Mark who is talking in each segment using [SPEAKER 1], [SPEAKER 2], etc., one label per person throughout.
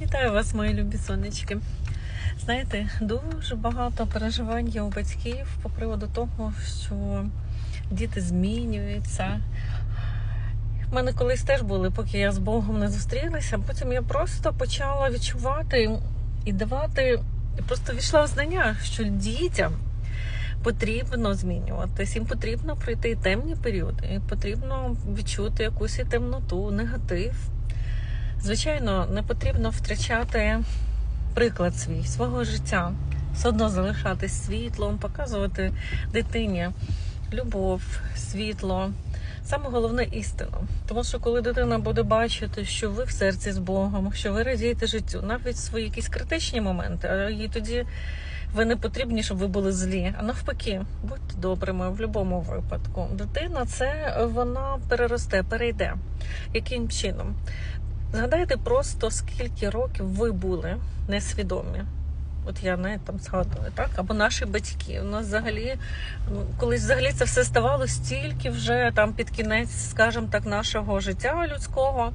[SPEAKER 1] Вітаю вас, мої любі сонечки. Знаєте, дуже багато переживань є у батьків по приводу того, що діти змінюються. У мене колись теж були, поки я з Богом не зустрілася. Потім я просто почала відчувати і давати, і просто війшла в знання, що дітям потрібно змінюватись, їм потрібно пройти темні періоди, потрібно відчути якусь і темноту, негатив. Звичайно, не потрібно втрачати приклад свій, свого життя, все одно залишатись світлом, показувати дитині любов, світло. Саме головне істину. Тому що коли дитина буде бачити, що ви в серці з Богом, що ви радієте життю, навіть свої якісь критичні моменти, а їй тоді ви не потрібні, щоб ви були злі. А навпаки, будьте добрими в будь-якому випадку. Дитина це вона переросте, перейде. Яким чином? Згадайте просто, скільки років ви були несвідомі. От я не там згадую, так? Або наші батьки. У нас взагалі, ну, колись взагалі це все ставало стільки вже там під кінець, скажімо так, нашого життя людського,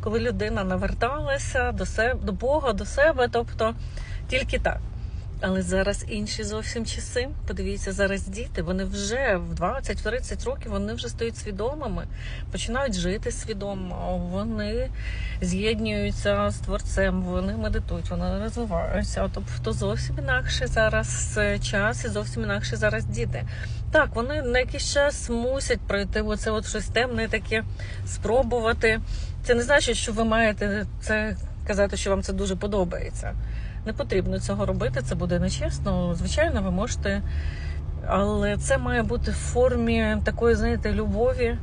[SPEAKER 1] коли людина наверталася до себе, до Бога, до себе, тобто тільки так. Але зараз інші зовсім часи. Подивіться, зараз діти, вони вже в 20-30 років вони вже стають свідомими, починають жити свідомо, вони з'єднуються з творцем, вони медитують, вони розвиваються. Тобто зовсім інакше зараз час і зовсім інакше зараз діти. Так, вони на якийсь час мусять пройти оце от щось темне, таке спробувати. Це не значить, що ви маєте це казати, що вам це дуже подобається. Не потрібно цього робити, це буде нечесно. Звичайно, ви можете, але це має бути в формі такої, знаєте, любові,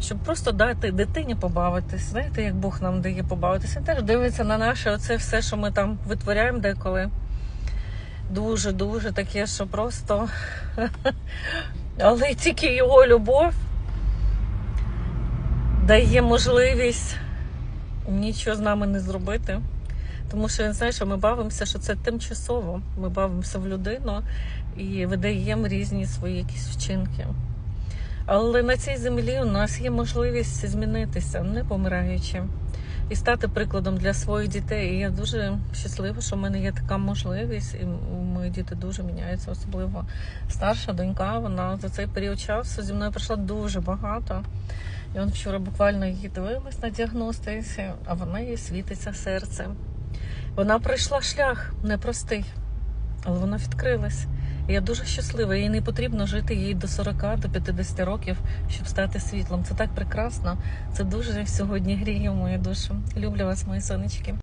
[SPEAKER 1] щоб просто дати дитині побавитись. Знаєте, як Бог нам дає побавитися. Він теж дивиться на наше оце все, що ми там витворяємо деколи. Дуже-дуже таке, що просто. Але тільки його любов дає можливість нічого з нами не зробити. Тому що він знає, що ми бавимося, що це тимчасово. Ми бавимося в людину і видаємо різні свої якісь вчинки. Але на цій землі у нас є можливість змінитися, не помираючи, і стати прикладом для своїх дітей. І я дуже щаслива, що в мене є така можливість, і мої діти дуже міняються, особливо старша донька. Вона за цей період часу зі мною пройшла дуже багато. І он вчора буквально її дивилась на діагностиці, а вона їй світиться серце. Вона пройшла шлях непростий, але вона відкрилась. Я дуже щаслива. Їй не потрібно жити їй до 40, до 50 років, щоб стати світлом. Це так прекрасно. Це дуже сьогодні гріє мою душу. Люблю вас, мої сонечки.